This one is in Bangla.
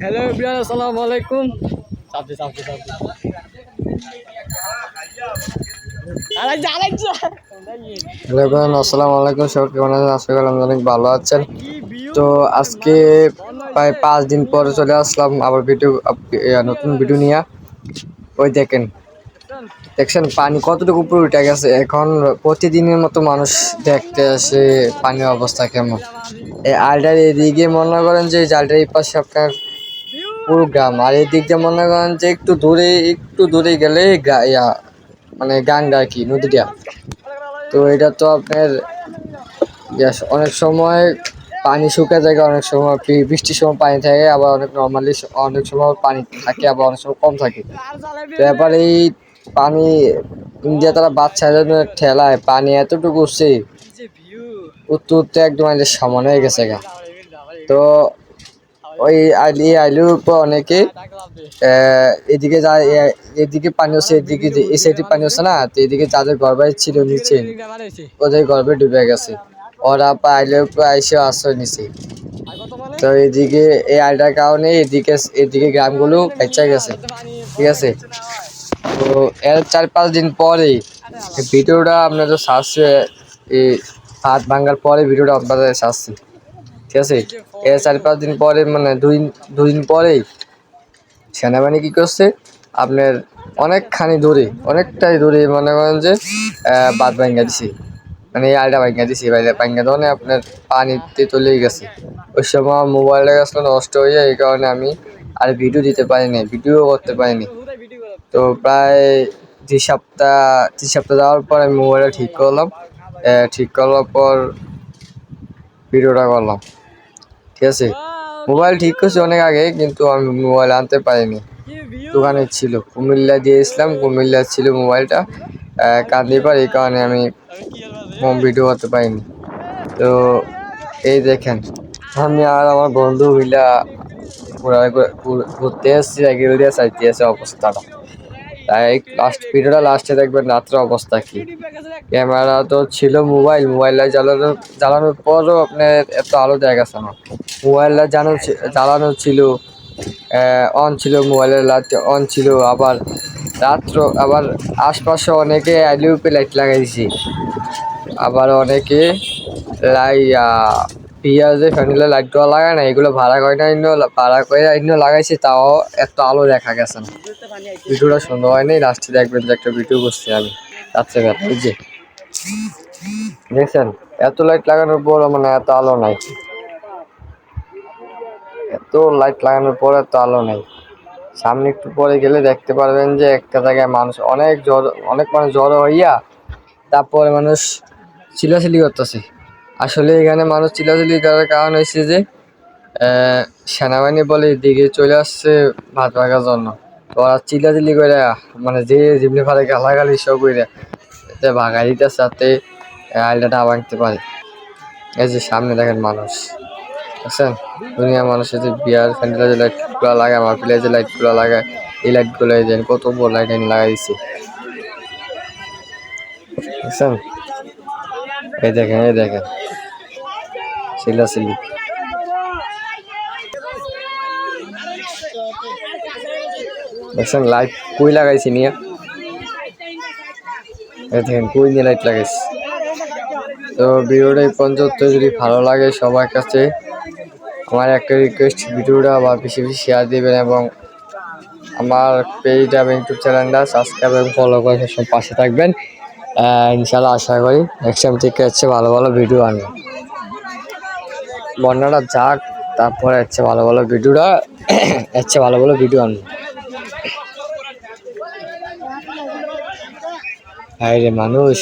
হ্যালো বিয়ার আসসালামু আলাইকুম। চাপতে চাপতে চাপতে আসসালামু আলাইকুম। সবাই কেমন আছেন? আশা করি আপনারা অনেক ভালো আছেন। তো আজকে প্রায় পাঁচ দিন পরে চলে আসলাম আবার ভিডিও নতুন ভিডিও নিয়ে। ওই দেখেন দেখছেন পানি কতটুকু উপরে উঠে গেছে? এখন প্রতিদিনের মতো মানুষ দেখতে আসে পানির অবস্থা কেমন। এই আলটার এদিকে মনে করেন যে জালটার এই পাশে আপনার পুরো গ্রাম। আর এদিক দিয়ে মনে করেন যে একটু দূরে একটু দূরে গেলে ইয়া, মানে গাঙ্গা আর কি নদীটা। তো এটা তো আপনার অনেক সময় পানি শুকা যায় অনেক সময় বৃষ্টির সময় পানি থাকে আবার অনেক নর্মালি অনেক সময় পানি থাকে আবার অনেক সময় কম থাকে। তো এবার এই পানি ইন্ডিয়া তারা বাচ্চা ঠেলায় পানি এতটুকু উঠছে, উঠতে উঠতে একদম আমাদের সমান হয়ে গেছে গা। তো ওই আইলি, আইলুর উপর অনেকে এদিকে যা এদিকে পানি হচ্ছে, এদিকে যে- এই সাইডে পানি হচ্ছে না, তো এদিকে যাদের গর্বাই ছিল নিচে, ওদের গর্বে ডুবে গেছে। ওরা পাইলে এসে আশ্রয় নিছে। তো এদিকে, এই আলটার কারণে এদিকে এদিকে গ্রামগুলো বেঁচে গেছে। ঠিক আছে? তো এর চার পাঁচ দিন পরে ভিডিওটা আপনাদের সার্চে এই হাত ভাঙার পরে ভিডিওটা আপনাদের সারছি। ঠিক আছে? এর চার পাঁচ দিন পরে মানে দুই দুদিন পরেই সেনাবাহিনী কি করছে, আপনার অনেকখানি দূরে, অনেকটাই দূরে মনে করেন যে বাঁধ ভাঙ্গা দিছে। মানে এই আলটা ভাঙ্গা দিছে বাইরে ভাঙ্গা দেওয়া আপনার পানিতে চলেই গেছে। ওই সময় মোবাইলটা গেছিল নষ্ট হয়ে যায়, এই কারণে আমি আর ভিডিও দিতে পারিনি ভিডিও করতে পারিনি। তো প্রায় দুই সপ্তাহ, তিন সপ্তাহ যাওয়ার পর আমি মোবাইলটা ঠিক করলাম। ঠিক করার পর ভিডিওটা করলাম। ঠিক আছে? মোবাইল ঠিক করছি অনেক আগে, কিন্তু আমি মোবাইল আনতে পারিনি। দোকানে ছিল, কুমিল্লা দিয়েছিলাম কুমিল্লা ছিল মোবাইলটা কান্দিবার এই কারণে আমি হোম ভিডিও করতে পারিনি। তো এই দেখেন, আমি আর আমার বন্ধু মিলা ঘোরা- ঘুর- ঘুরতে এসেছি সাইকেল দিয়ে চাইতে এসে অবস্থাটা। তাই লাস্ট ভিডিওটা লাস্টে দেখবেন রাত্রে অবস্থা কি। ক্যামেরা তো ছিল মোবাইল মোবাইলটা জ্বালানো, জ্বালানোর পরও আপনার এত আলো দেখা গেছে না। মোবাইলটা জানো জ্বালানো ছিল অন ছিল মোবাইলের লাইট অন ছিল, আবার রাত্র, আবার আশপাশে অনেকে আইলিউপে লাইট লাগাইছি। আবার অনেকে লাই পিঁয়াজে ফ্যানিলে লাইটগুলো লাগায় না, এগুলো ভাড়া করে না ভাড়া করে ইন্য লাগাইছে, তাও এত আলো দেখা গেছে না। ভিডিওটা সুন্দর হয়নি লাস্টে দেখবেন যে একটা ভিডিও করছি আমি রাত্রেবেলা ওই যে। দেখছেন? এত লাইট লাগানোর পর মানে এত আলো নাই। এত লাইট লাগানোর পর এত আলো নাই। সামনে একটু পরে গেলে দেখতে পারবেন যে একটা জায়গায় মানুষ অনেক জ্বর অনেক মানুষ জড়ো হইয়া তারপরে মানুষ চিলাচিলি করতেছে। আসলে এখানে মানুষ চিলাচিলি করার কারণ হয়েছে যে সেনাবাহিনী বলে এদিকে চলে আসছে ভাত ভাগার জন্য। তো ওরা চিলাচিলি করে মানে যে যেমনি ভাবে গালাগালি সব করে যাতে ভাগাই যাতে আইলটা ভাঙতে পারে। এই যে সামনে দেখেন মানুষ, বুঝছেন? দুনিয়া মানুষের যে বিয়ার ফ্যান্ডেলের যে লাইটগুলো লাগায় প্লেয়ার যে লাইটগুলো লাগায়, এই লাইটগুলো এই দেন কত বড় লাইট এনে লাগাই দিচ্ছে বুঝছেন? এই দেখেন এই দেখেন। চিল্লাচিল্লি দেখছেন লাইট কই লাগাইছি নিয়ে? দেখেন, কই নিয়ে লাইট লাগাইছি? তো ভিডিওটা এই পর্যন্ত, যদি ভালো লাগে সবার কাছে, আমার একটা রিকোয়েস্ট ভিডিওটা আবার বেশি বেশি শেয়ার দিবেন এবং আমার পেজ এবং ইউটিউব চ্যানেলটা সাবস্ক্রাইব এবং ফলো করে সব পাশে থাকবেন। ইনশাল্লাহ আশা করি নেক্সট টাইম থেকে হচ্ছে ভালো ভালো ভিডিও আনব। বন্যাটা যাক, তারপরে হচ্ছে ভালো ভালো ভিডিওটা হচ্ছে ভালো ভালো ভিডিও আনব। হায় রে মানুষ।